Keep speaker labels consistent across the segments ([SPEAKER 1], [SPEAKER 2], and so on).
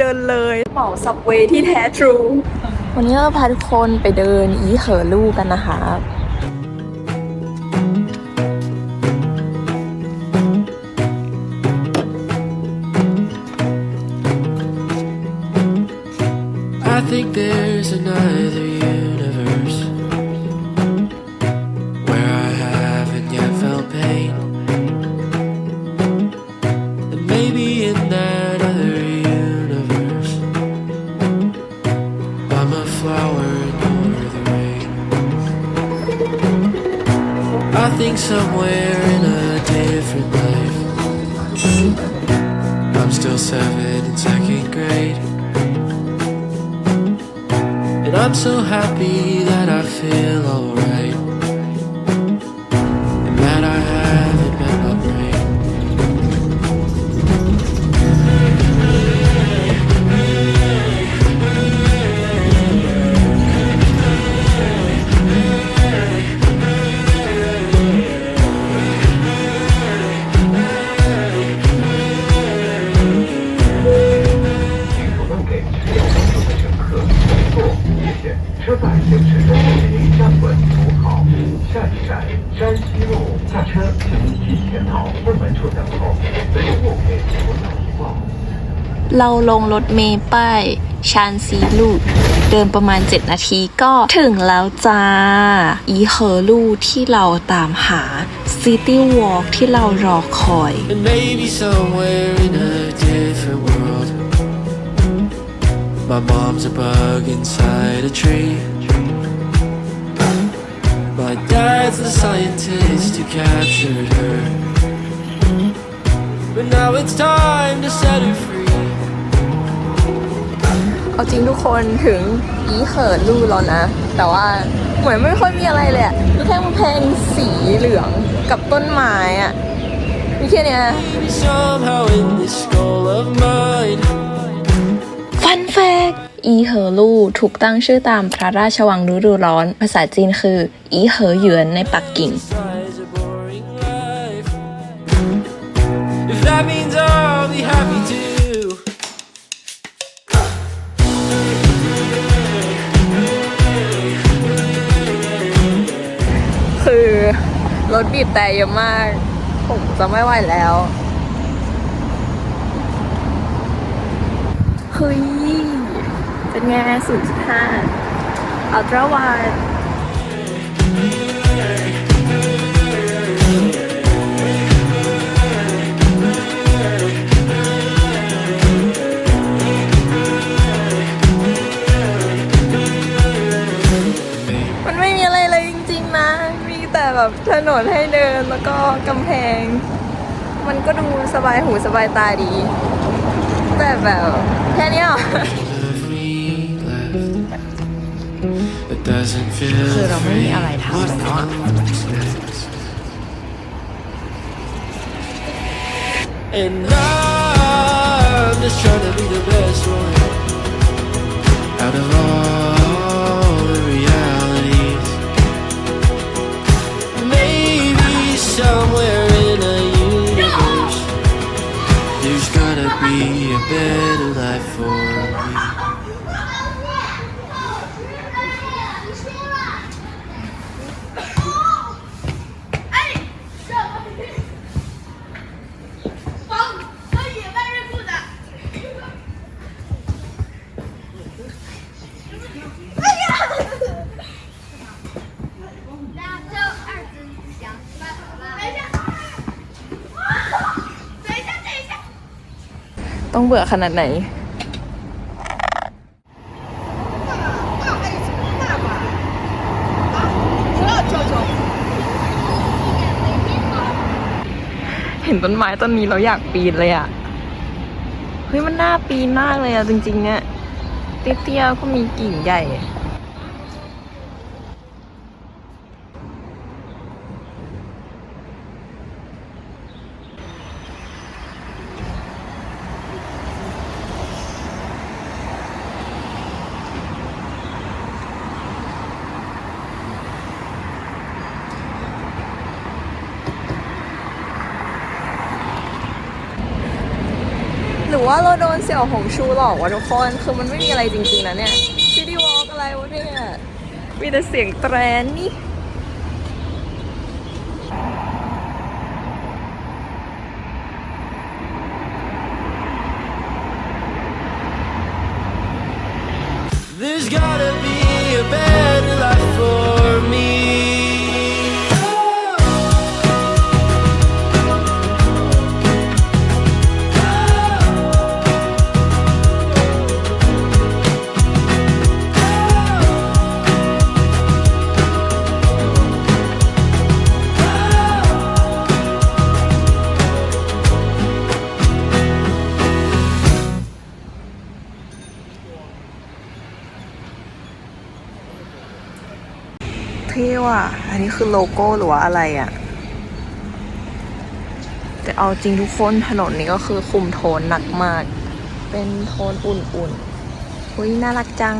[SPEAKER 1] เดินเลยเหมาสับเวที่แท้ทรู วันนี้เราพาทุกคนไปเดินอีเหอลู่กันนะคะ
[SPEAKER 2] I'm still seven in second grade. And I'm so happy that I feel alright.
[SPEAKER 3] Thank เราลงรถเมล์ป้ายชานซีลูเดินประมาณ 7 นาทีก็ถึงแล้วจ้า อีเฮอลูที่เราตามหาซิตี้วอล์กที่เรารอคอย
[SPEAKER 2] And maybe somewhere in a my mom's a bug inside a tree. My dad's the scientist who captured her. But now it's time to set her free.
[SPEAKER 1] เอาจริงทุกคนถึงอีเหอลู่แล้วนะ แต่ว่าเหมือนไม่ค่อยมีอะไรเลยอะมีแค่กำแพงสีเหลืองกับต้นไม้อะมีแค่เนี้ย
[SPEAKER 3] ฟันแฟกอีเหอลูถูกตั้งชื่อตามพระราชวังฤดูร้อน ภาษาจีนคือ อีเหอหยวนในปักกิ่ง
[SPEAKER 2] Besides a boring life. If that means I'll be happy too.
[SPEAKER 1] คือรถบีบแต่เยอะมาก ผมจะไม่ไหวแล้ว เฮ้ย เป็นไงศูนย์จุดห้าอัลตร้าวันไม่มีอะไรเลยจริงๆนะมีแต่แบบถนนให้เดินแล้วก็กำแพง มันก็ดูสบายหูสบายตาดี แต่แบบแค่เนี้ยเหรอ
[SPEAKER 2] of me left that doesn't feel
[SPEAKER 1] คือเราไม่มีอะไรทำ
[SPEAKER 2] What
[SPEAKER 1] แล้วอะ
[SPEAKER 2] comes next? And I'm just trying to be the best one out of all
[SPEAKER 1] เบื่อขนาดไหน เห็นต้นไม้ต้นนี้เราอยากปีนเลยอะเฮ้ยมันน่าปีนมากเลยอะจริงๆเนี่ยเตี้ยๆก็มีกิ่งใหญ่ เราโดนเสี่ยวหงชูหลอกวะทุกคน คือมันไม่มีอะไรจริงๆนะเนี่ยซิตี้วอล์กอะไรวะเนี่ย มีแต่เสียงแตรนนี่
[SPEAKER 2] There's gotta be a better life for
[SPEAKER 1] ท่ว่ะ อันนี้คือโลโก้หรือว่าอะไรอะ่ะ แต่เอาจริงทุกคนถนนนี้ก็คือคุมโทนหนักมาก เป็นโทนอุ่นๆอุ้ยน่ารักจัง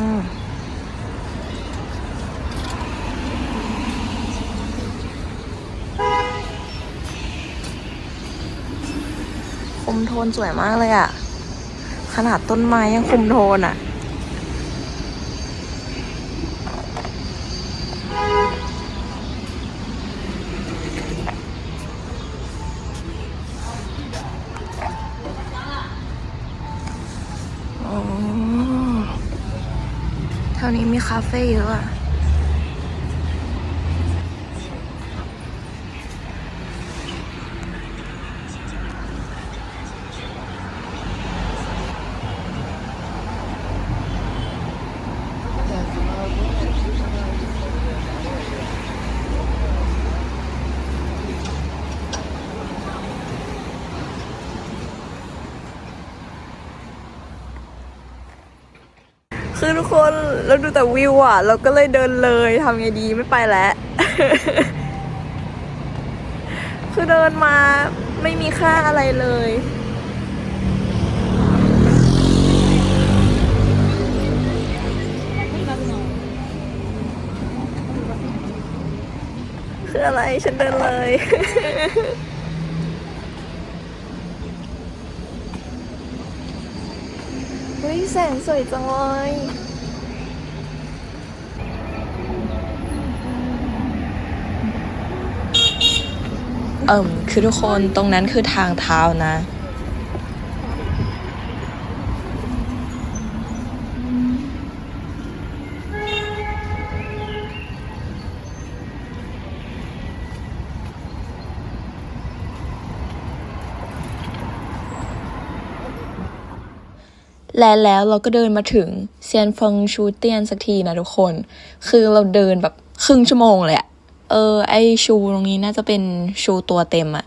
[SPEAKER 1] คุมโทนสวยมากเลยอะ่ะ ขนาดต้นไม้ยังคุมโทนอะ แถวนี้มีคาเฟ่เยอะอะคือทุกคน เราดูแต่วิวอะ เราก็เลยเดินเลยทำไงดีไม่ไปแล้ว คือเดินมาไม่มีค่าอะไรเลย คืออะไรฉันเดินเลย เฮ้ยแสงสวยจังเลย
[SPEAKER 3] เอิ่มคือทุกคนตรงนั้นคือทางเท้านะและแล้วเราก็เดินมาถึงเซียนฟงชูเตียนสักทีนะทุกคน คือเราเดินแบบครึ่งชั่วโมงเลยอะ เออ ไอชูตรงนี้น่าจะเป็นชูตัวเต็มอะ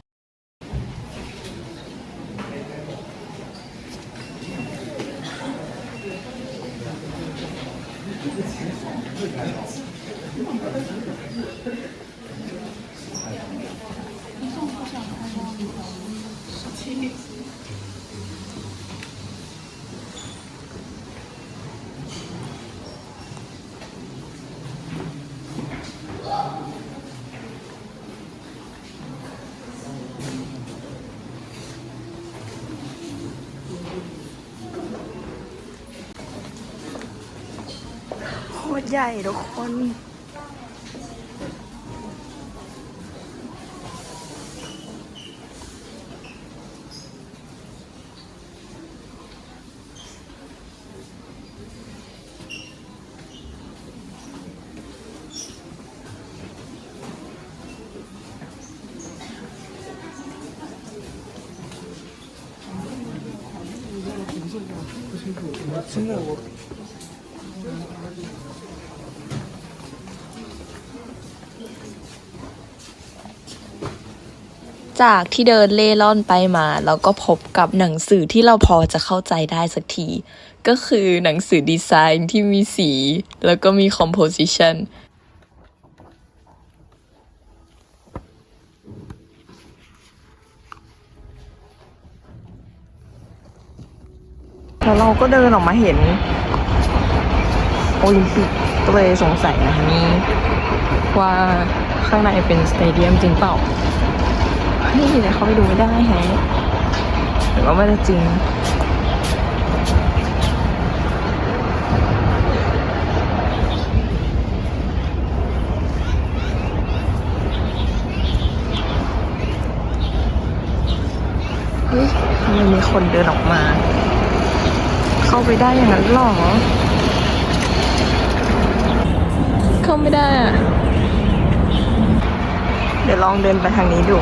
[SPEAKER 1] ใหญ่ทุกคน
[SPEAKER 3] จากที่เดินเล่ร่อนไปมาเราก็พบกับหนังสือที่เราพอจะเข้าใจได้สักที ก็คือหนังสือดีไซน์ที่มีสี แล้วก็มีคอมโพสิชัน
[SPEAKER 1] แล้วเราก็เดินออกมาเห็น โอลิมปิกก็เลยสงสัยนะนี่ว่าข้างในเป็นสเตเดียมจริงเปล่า นี่เดี๋ยวเขาไปดูไม่ได้แฮะหรือว่าม่นจะจริงเฮ้ยทำไมมีคนเดินออกมา เข้าไปได้อย่างนั้นหรอ เข้าไม่ได้อะเดี๋ยวลองเดินไปทางนี้ดู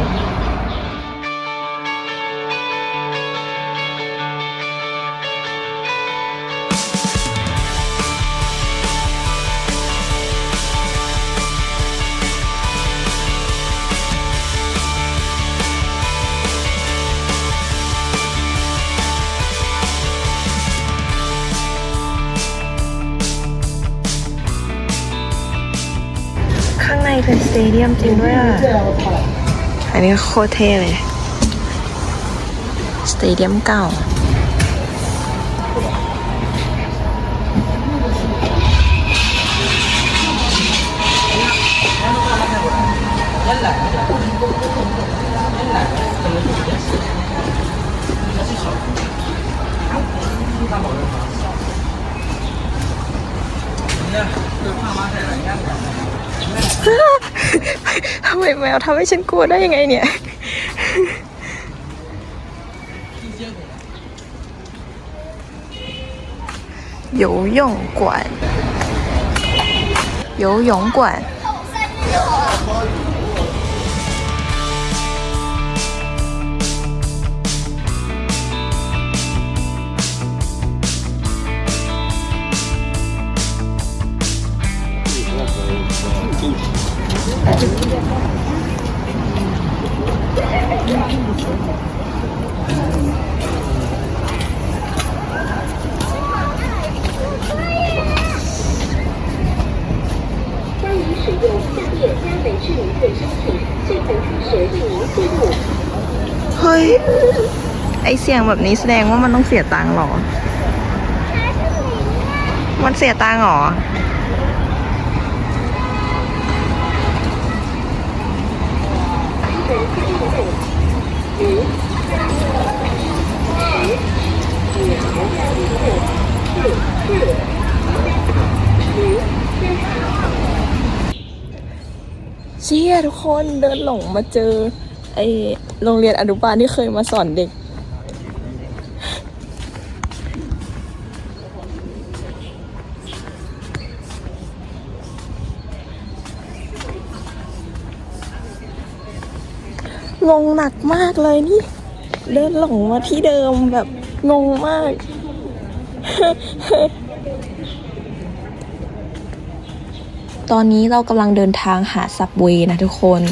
[SPEAKER 1] เป็นสเตเดียมจริงด้วยอะ อันนี้โคตรเท่เลย สเตเดียมเก่า เนี่ยคือข้ามาใส่หลายแง่ ทำไมแมวทำให้ฉันกลัวได้ยังไงเนี่ย 游泳馆，游泳馆。
[SPEAKER 4] 欢迎使用下列佳美式名片商品，这款初始为您记录。
[SPEAKER 1] เฮ้ย ไอเสียงแบบนี้แสดงว่ามันต้องเสียตังค์เหรอ มันเสียตังค์เหรอ เชี่ยทุกคนเดินหลงมาเจอ ไอโรงเรียนอนุบาลที่เคยมาสอนเด็ก งงหนักมากเลยนี่ เดินหลงมาที่เดิมแบบงงมาก
[SPEAKER 3] ตอนนี้เรากำลังเดินทางหาซับเวย์นะทุกคน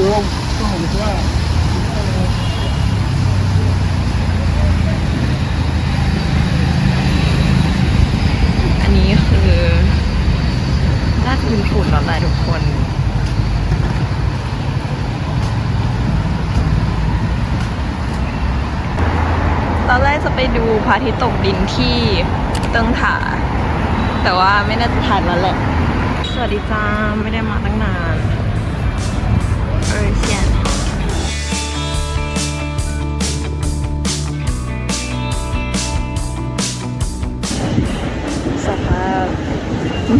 [SPEAKER 1] โยมก็เห็นว่าอันนี้คือน่าจะเป็นฝุ่นหรอแหละทุกคนตอนแรกจะไปดูพระอาทิตย์ตกดินที่เติงถา แต่ว่าไม่น่าจะทันแล้วแหละ สวัสดีจ้า ไม่ได้มาตั้งนาน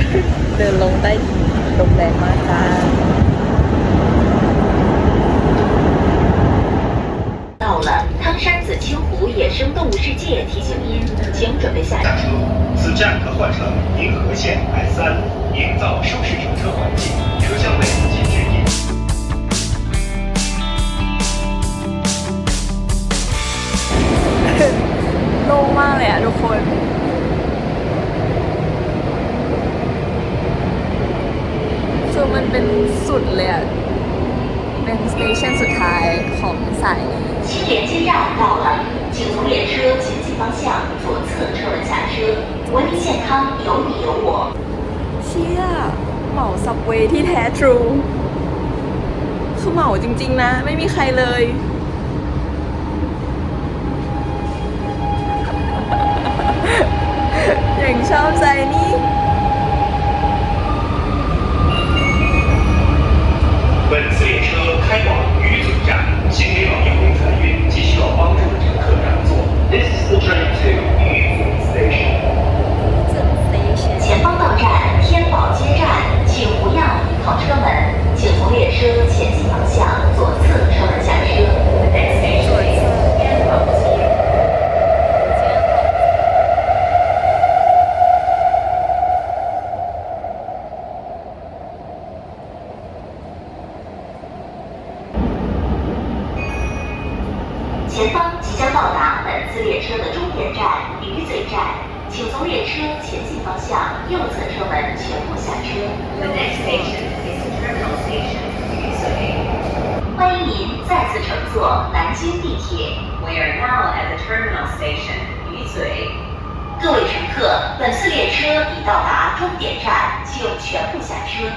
[SPEAKER 1] เดินลงใต้ดินลมแรงมากจ้า
[SPEAKER 4] 到了汤山子清湖野生动物世界提醒您，请准备下车。
[SPEAKER 5] 下车，此站可换乘银河线 S 三，营造舒适乘车环境。车厢内禁止饮
[SPEAKER 1] โล่งมากเลยอะทุกคน คือมันเป็นสุดเลยอะเป็นสเตชันสุดท้ายของสายนี้
[SPEAKER 4] 新连接站到了，请从列车前进方向左侧车门下车。文明健康，有你有我。
[SPEAKER 1] เชี่ยเหมาซับเวย์ที่แท้ทรู คือเหมาจริงๆนะ ไม่มีใครเลย
[SPEAKER 4] 前方即将到达本次列车的终点站鱼嘴站，请从列车前进方向右侧车门全部下车。The next station is Terminal Station 鱼嘴。欢迎您再次乘坐南京地铁。We are now at the terminal station 鱼嘴。各位乘客，本次列车已到达终点站，请全部下车。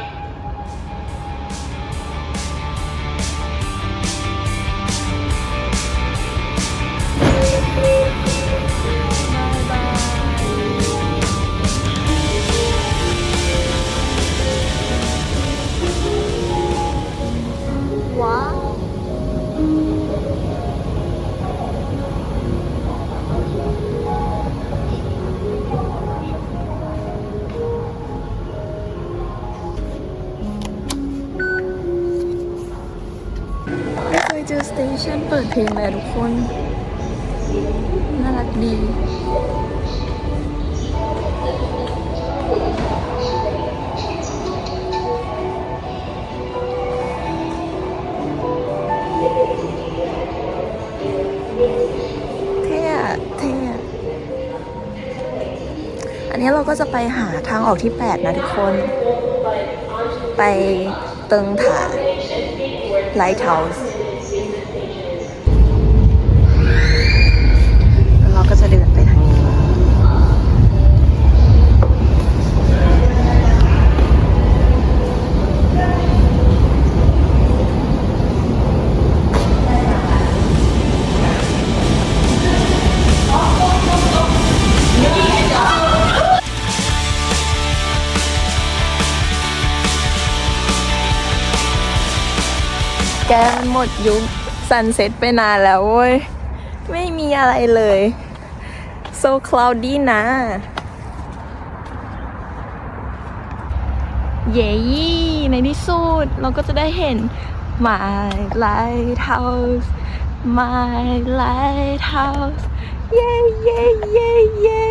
[SPEAKER 1] เปิดเพลงเลยทุกคน น่ารักดีเท่เท่อะอันนี้เราก็จะไปหาทางออกที่ 8 นะทุกคน ไปเติงถาไลท์เฮาส์ แกมันหมดยุคซันเซ็ตไปนานแล้วเว้ย ไม่มีอะไรเลย so cloudy นะ เย้ในที่สุดเราก็จะได้เห็น my lighthouse my lighthouse เย้เย้เย้เย้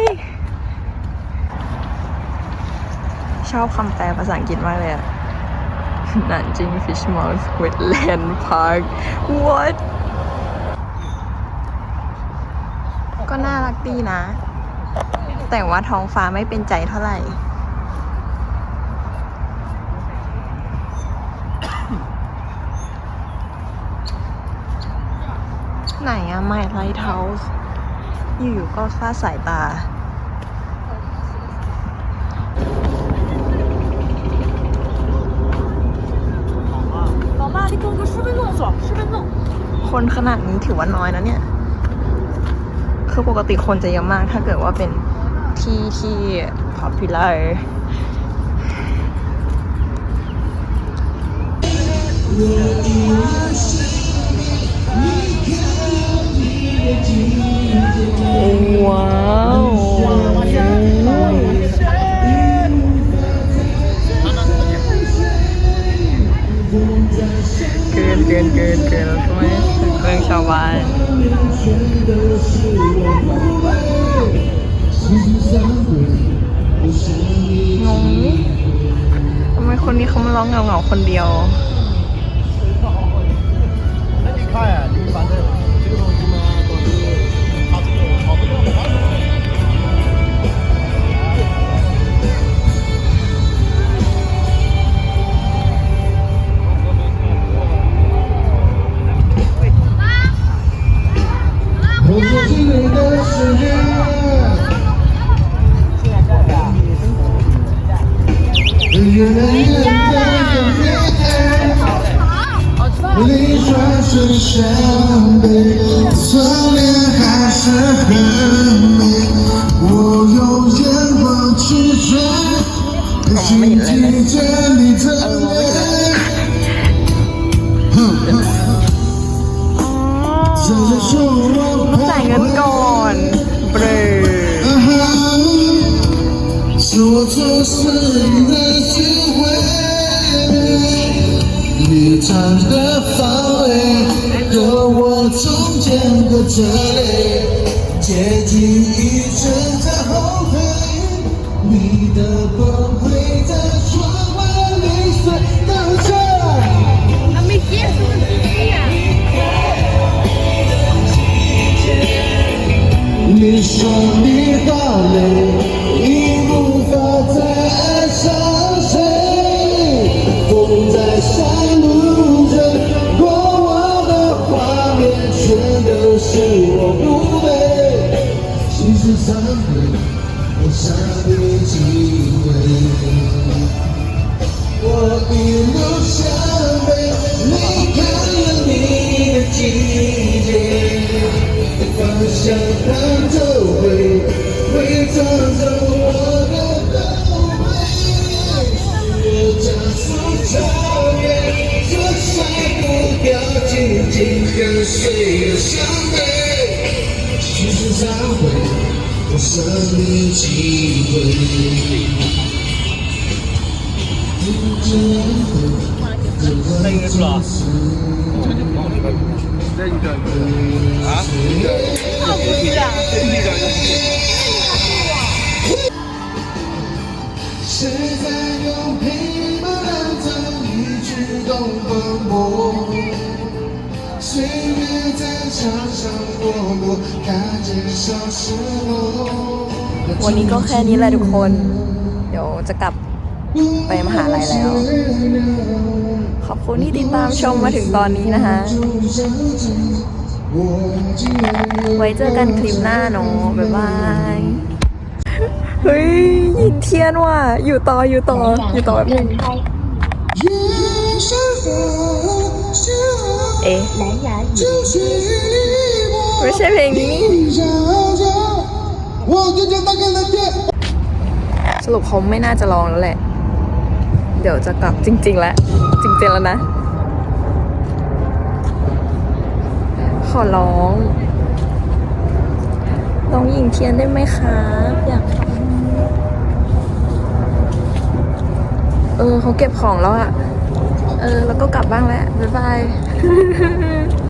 [SPEAKER 1] ชอบคำแปลภาษาอังกฤษมากเลยอะ Nanjing Fishmouth Wetland Park what ก็น่ารักดีนะ แต่ว่าท้องฟ้าไม่เป็นใจเท่าไหร่ไหนอะ My Lighthouse อยู่ๆก็ฟาสายตา คนขนาดนี้ถือว่าน้อยนะเนี่ย คือปกติคนจะเยอะมากถ้าเกิดว่าเป็นที่ที่ popular ว้าวเกินเกินเกินเกินทำไม มืองชาวบ้านงงทำไมคนนี้เขามาร้องเงาเงาคนเดียว
[SPEAKER 6] ไม่มีใครอะ 伤悲，侧脸还是很美。我用眼光
[SPEAKER 1] 去追，心底着你的泪。哼哼，
[SPEAKER 6] 这就是我
[SPEAKER 1] 不会。
[SPEAKER 6] 是我这次的机会，你真的放飞。中间的这里，结局一直在后悔，你的崩溃在窗外零碎的着。你说你好累，想他这回会扎着我的宝贝，我加速超越热晒不掉，紧紧跟随了小妹。其实他会，我生命机会。太严肃了，我。谁在用平板蓝灯一举动奔波？岁月在墙上过过，看见消失我。
[SPEAKER 1] วันนี้ก็แค่นี้แหละทุกคน เดี๋ยวจะกลับ ไปมหาลัยแล้ว ขอบคุณที่ติดตามชมมาถึงตอนนี้นะคะ ไว้เจอกันคลิปหน้าเนาะบ๊ายบาย เฮ้ยยินเทียนว่ะ อยู่ต่ออยู่ต่ออยู่ต่อแบบนึงเอ๊ะไม่ใช่เพลงนี้สรุปเขาไม่น่าจะลองแล้วแหละ เดี๋ยวจะกลับจริง ๆ แล้ว จริง ๆ แล้วนะ ขอร้องลองยิงเทียนได้ไหมคะอยากฟังเออเขาเก็บของแล้วอะเออ แล้วก็กลับบ้างแล้ว บ๊ายบาย